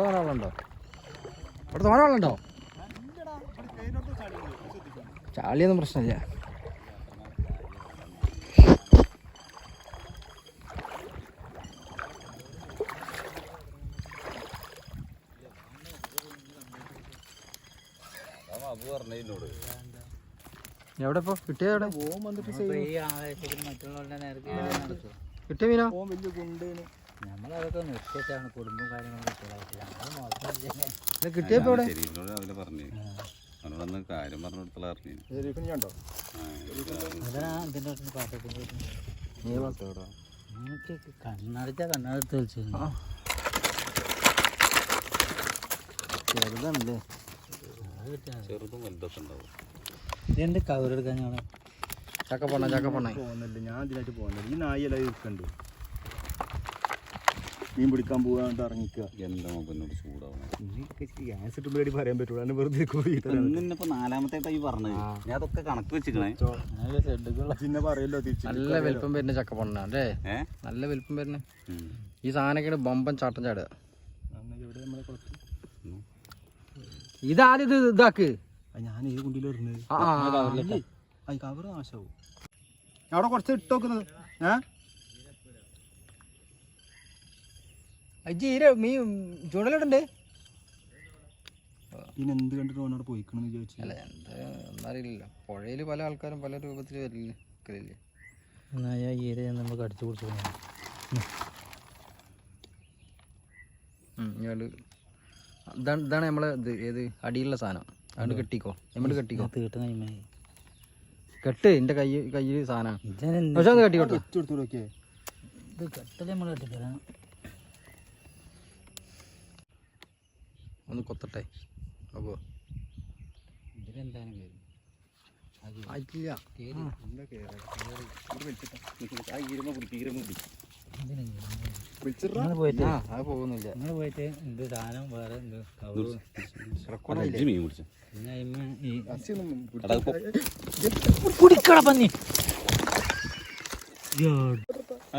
തോനെ ധാരാളുണ്ടോ ഇവിടെ ധാരാളുണ്ടോ ചാളിയൊന്നും പ്രശ്നമില്ല. എവിടെ ഇപ്പൊ കിട്ടിയ കിട്ടിയ മീനാ? വലിയ നമ്മളതൊക്കെ നിർത്തിയിട്ടാണ് കുടുംബം കാര്യങ്ങളൊക്കെ കിട്ടിയപ്പോ രാവിലെ പറഞ്ഞു. അവനോടൊന്ന് കാര്യം പറഞ്ഞു. അറിഞ്ഞു കണ്ണടച്ച കണ്ണടത്ത് ചെറുതാണല്ലേ ചെറുതും വലുതൊക്കെ ഉണ്ടാവും. ഇതെന്ത് കവറെടുക്കാൻ ഞങ്ങൾ ചക്കപ്പണ്ണ ചക്കപ്പണ്ണ പോകുന്നില്ല ഞാൻ ഇതിനായിട്ട് പോകുന്നില്ല ഈ നായി എല്ലാം ഇരിക്കണ്ട്. മീൻ പിടിക്കാൻ പോകാണ്ട് ഇറങ്ങിക്കുക എന്താ മൊബൈലിനോട് ചൂടാവണം ഗ്യാസ് പറയാൻ പറ്റുള്ളൂ വെറുതെ ഇന്നിപ്പോ നാലാമത്തെ ടൈം പറഞ്ഞത് ഞാൻ അതൊക്കെ കണക്ക് വെച്ചിക്കണേ പിന്നെ പറയല്ലോ തിരിച്ചു നല്ല വലിപ്പം വരുന്ന ചക്കപ്പണ്ണ അല്ലേ നല്ല വലിപ്പം വരുന്ന. ഈ സാധനമൊക്കെ ബമ്പൻ ചാട്ടം ചാടുക ഇതാദ്യത് ഇതാദ്യം ഇത് ഇതാക്ക് ഞാൻ ഏത് ആ കവർ നാശാവും അവിടെ കുറച്ച് ഇട്ട് നോക്കുന്നത് മീ പിന്നെ എന്ത് കണ്ടിട്ട് ഓനോട് വിചാരിച്ചു? അല്ല എന്താ പുഴയിൽ പല ആൾക്കാരും പല രൂപത്തിൽ വരില്ലേ? നിൽക്കലില്ലേ എന്നാ ഈര നമുക്ക് അടിച്ചു കൊടുത്തു ഇങ്ങോട്ട് ഇതാണ് ഇതാണ് നമ്മളെ ഇത്. ഏത്? അടിയിലുള്ള സാധനം. അതുകൊണ്ട് കെട്ടിക്കോ. നമ്മൾ കെട്ടിക്കോ. തീട്ട് കെട്ട്. എന്റെ കൈ കയ്യിൽ സാധനമാണ് പക്ഷെ ഒന്ന് കെട്ടിക്കോട്ടെ. കെട്ടൽ നമ്മൾ കെട്ടിത്തരാം. ഒന്ന് കൊത്തട്ടെ. അപ്പോൾ ഇതിലെന്താണ് ആയിട്ടില്ല. പോയിട്ട്. എന്ത് സാധനം വേറെ കുടിക്കട പന്നി.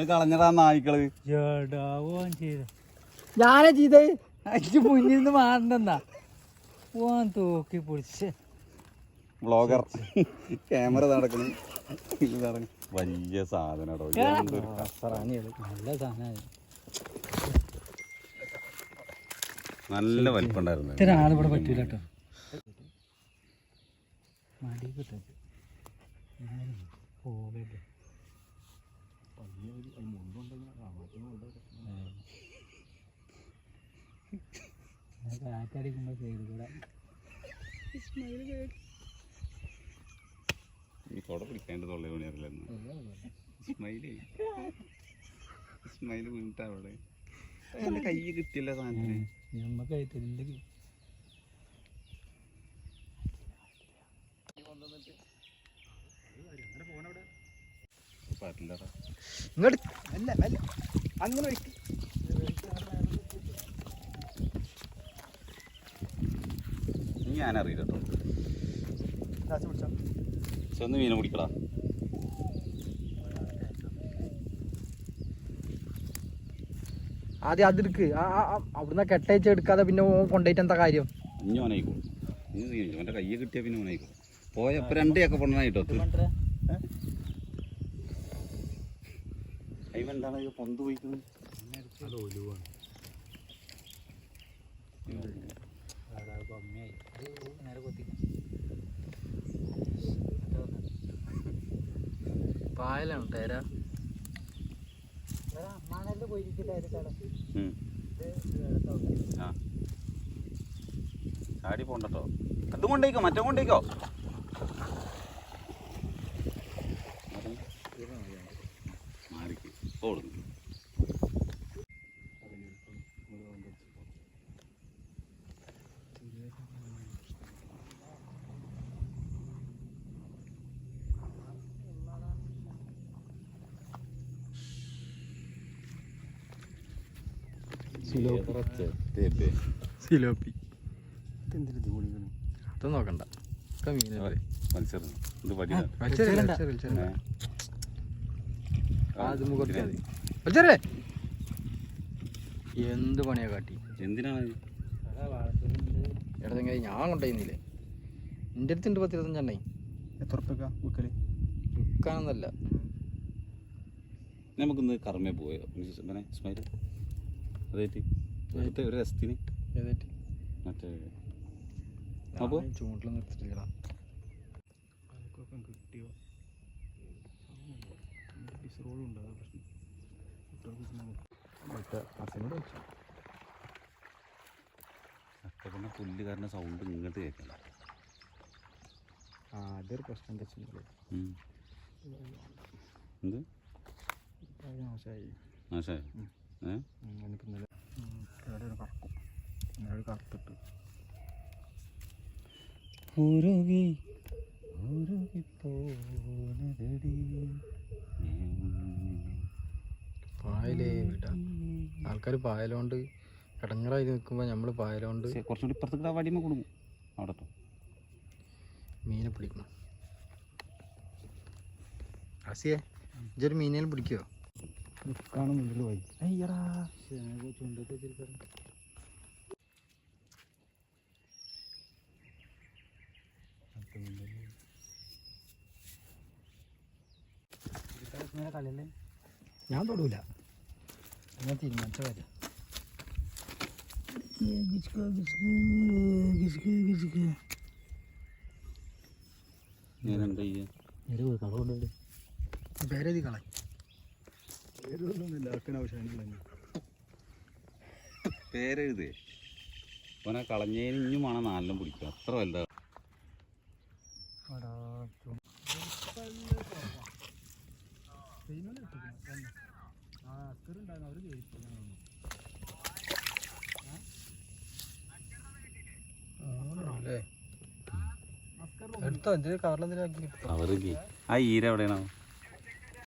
കളഞ്ഞടാ നായ്ക്കൾ. ഞാനാ ചെയ്തേ? അഞ്ച് മുന്നിൽ നിന്ന് മാറണ്ടെന്നാ ഓൻ തൂക്കി പൊളിച്ച് ബ്ലോഗർ ക്യാമറ നടക്കണം ഇത് നടക്കണ വലിയ സാധനം നല്ല സാധനം നല്ല വലിപ്പുണ്ടായിരുന്നു ഇത്ര ആളിവിടെ പറ്റൂല കേട്ടോ മടി കിട്ടും പോകട്ടെ കാറ്റടിക്കുമ്പോ സൈഡിൽ കൂടെ ഈ കൊട പിടിക്കാണ്ട് തൊള്ള പണിയറില്ലെന്ന്. സ്മൈൽ സ്മൈൽ വീണിട്ട് അവിടെ. എന്റെ കൈ കിട്ടില്ല സാധനത്തിന്. നമ്മക്കായിട്ട് എന്ത് പറ്റില്ലടാ ഇങ്ങോട്ട് അല്ല അല്ല. അങ്ങനെ ഒഴിക്ക്. അറിയില്ല കേട്ടോ ചെന്ന് മീനെ പിടിക്കടാ. ആദ്യം അതെടുക്ക് ആ ആ, ആ, അവിടുന്ന് കെട്ടയച്ച് എടുക്കാതെ പിന്നെ കൊണ്ടുപോയിട്ട് എന്താ കാര്യം? ഇനി ഓനായിക്കോളും. അവന്റെ കയ്യെ കിട്ടിയാ പിന്നെ ഓനായിക്കോളും. പോയപ്പോ രണ്ടേയൊക്കെ പൊണ്ണനായിട്ടോ എന്താണ്? പൊന്ത് പോയിക്കുന്നത് പായലാണ് തേരാ മണലിൽ ചാടി പോണ്ടട്ടോ. അതും കൊണ്ടേക്കോ മറ്റേ കൊണ്ടേക്കോ. മാറിക്ക്. ഓടുന്നു. സിലോപ്പി? അത് നോക്കണ്ട. മത്സരം. ഇത്? എന്ത് പണിയാ കാട്ടി? എന്തിനാണ്? എടാ ചങ്ങായി ഞാൻ കൊണ്ടുപോയിന്നില്ലേ എന്റെ അടുത്തുണ്ട് പത്തിരുപത്തഞ്ചെണ്ണേ എത്ര ഉറുപ്പ്യക്കാ വിൽക്കൽ വിൽക്കാനൊന്നല്ല നമുക്കിന്ന് കറമേ പോയോ പിന്നെ അതായിട്ട് വെറുതെ ഒരു രസത്തിന്. മറ്റേ അപ്പോ? ചൂണ്ടിലൊന്നും എടുത്തിട്ടില്ല കിട്ടിയോ? ഡിസ്റോളും ഉണ്ട് അതാ പ്രശ്നം. പിന്നെ പുല്ല് കാരണം സൗണ്ട് ഇങ്ങോട്ട് കേൾക്കണം ആ അതൊരു പ്രശ്നം എന്താ വെച്ചാൽ. എന്ത്? മോശമായി ആശാ പായലേ വിടാ. ആൾക്കാർ പായലോണ്ട് കിടങ്ങറായി നിൽക്കുമ്പോൾ നമ്മൾ പായലോണ്ട് കുറച്ചുകൂടി ഇപ്പുറത്തേക്ക് വടിമ കൊടുക്കും അവിടെ. മീനെ പിടിക്കണം. ആസിയെ ഇതൊരു മീനേലും പിടിക്കുമോ നിൽക്കാണ് മുന്നിൽ പോയി അയ്യടാ ചുണ്ടൊക്കെ വെച്ചിരിക്കാറ് കളിയല്ലേ? ഞാൻ തൊടൂല. ഞാൻ തീരുമാനിച്ച കാര്യം ഞാൻ എന്താ ചെയ്യുക കളുണ്ട് പേരെഴുതി കള. പേരൊന്നുമില്ല ആവശ്യമില്ല പേരെഴുതേ. ഓനെ കളഞ്ഞതിന് ഇനിയും വേണം പിടിക്കുക അത്ര വലുതാ. അവർക്ക് ആ ഈര എവിടെയാണോ?